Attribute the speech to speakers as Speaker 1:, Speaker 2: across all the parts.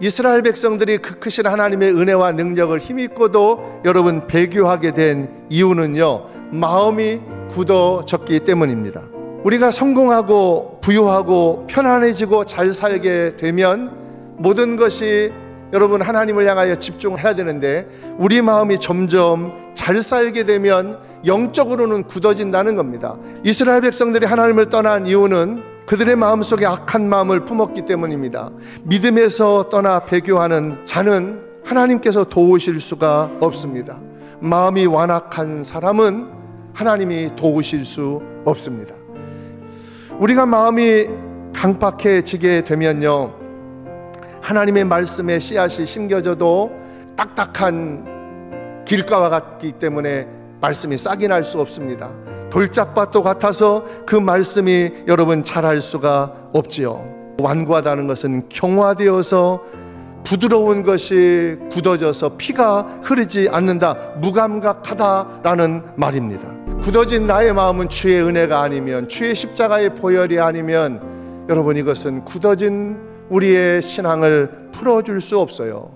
Speaker 1: 이스라엘 백성들이 그 크신 하나님의 은혜와 능력을 힘입고도 여러분 배교하게 된 이유는요 마음이 굳어졌기 때문입니다. 우리가 성공하고 부유하고 편안해지고 잘 살게 되면 모든 것이 여러분 하나님을 향하여 집중해야 되는데 우리 마음이 점점 잘 살게 되면 영적으로는 굳어진다는 겁니다. 이스라엘 백성들이 하나님을 떠난 이유는 그들의 마음속에 악한 마음을 품었기 때문입니다. 믿음에서 떠나 배교하는 자는 하나님께서 도우실 수가 없습니다. 마음이 완악한 사람은 하나님이 도우실 수 없습니다. 우리가 마음이 강팍해지게 되면요. 하나님의 말씀에 씨앗이 심겨져도 딱딱한 길가와 같기 때문에 말씀이 싹이 날 수 없습니다. 돌짝밭도 같아서 그 말씀이 여러분 자랄 수가 없지요. 완고하다는 것은 경화되어서 부드러운 것이 굳어져서 피가 흐르지 않는다. 무감각하다라는 말입니다. 굳어진 나의 마음은 주의 은혜가 아니면 주의 십자가의 보혈이 아니면 여러분 이것은 굳어진 우리의 신앙을 풀어줄 수 없어요.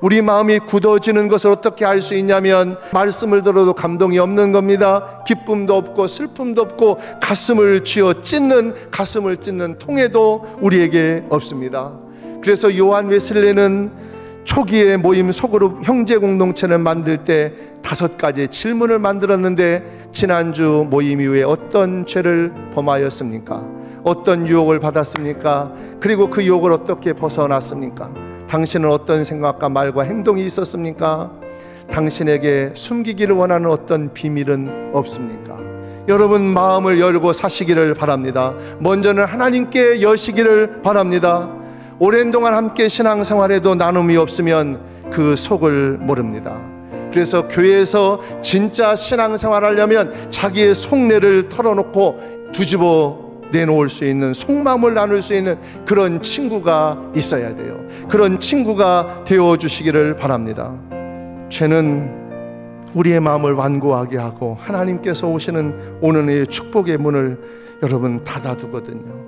Speaker 1: 우리 마음이 굳어지는 것을 어떻게 알 수 있냐면 말씀을 들어도 감동이 없는 겁니다. 기쁨도 없고 슬픔도 없고 가슴을 쥐어 찢는 가슴을 찢는 통해도 우리에게 없습니다. 그래서 요한 웨슬레는 초기에 모임 소그룹 형제 공동체를 만들 때 다섯 가지 질문을 만들었는데 지난주 모임 이후에 어떤 죄를 범하였습니까? 어떤 유혹을 받았습니까? 그리고 그 유혹을 어떻게 벗어났습니까? 당신은 어떤 생각과 말과 행동이 있었습니까? 당신에게 숨기기를 원하는 어떤 비밀은 없습니까? 여러분 마음을 열고 사시기를 바랍니다. 먼저는 하나님께 여시기를 바랍니다. 오랜 동안 함께 신앙생활에도 나눔이 없으면 그 속을 모릅니다. 그래서 교회에서 진짜 신앙생활 하려면 자기의 속내를 털어놓고 뒤집어 내놓을 수 있는 속마음을 나눌 수 있는 그런 친구가 있어야 돼요. 그런 친구가 되어 주시기를 바랍니다. 죄는 우리의 마음을 완고하게 하고 하나님께서 오시는 오늘의 축복의 문을 여러분 닫아두거든요.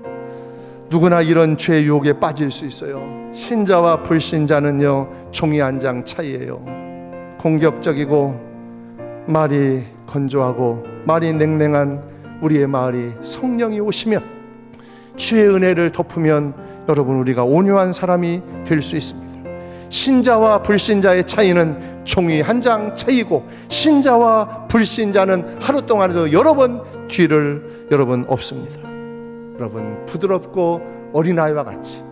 Speaker 1: 누구나 이런 죄 유혹에 빠질 수 있어요. 신자와 불신자는요 종이 한 장 차이예요. 공격적이고 말이 건조하고 말이 냉랭한 우리의 마을이 성령이 오시면 주의 은혜를 덮으면 여러분 우리가 온유한 사람이 될 수 있습니다. 신자와 불신자의 차이는 종이 한 장 차이고 신자와 불신자는 하루 동안에도 여러 번 뒤를 여러분 없습니다. 여러분 부드럽고 어린아이와 같이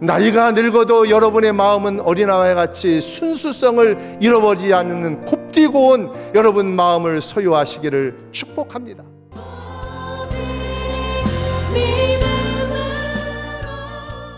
Speaker 1: 나이가 늙어도 여러분의 마음은 어린아이와 같이 순수성을 잃어버리지 않는 곱디고 온 여러분 마음을 소유하시기를 축복합니다. be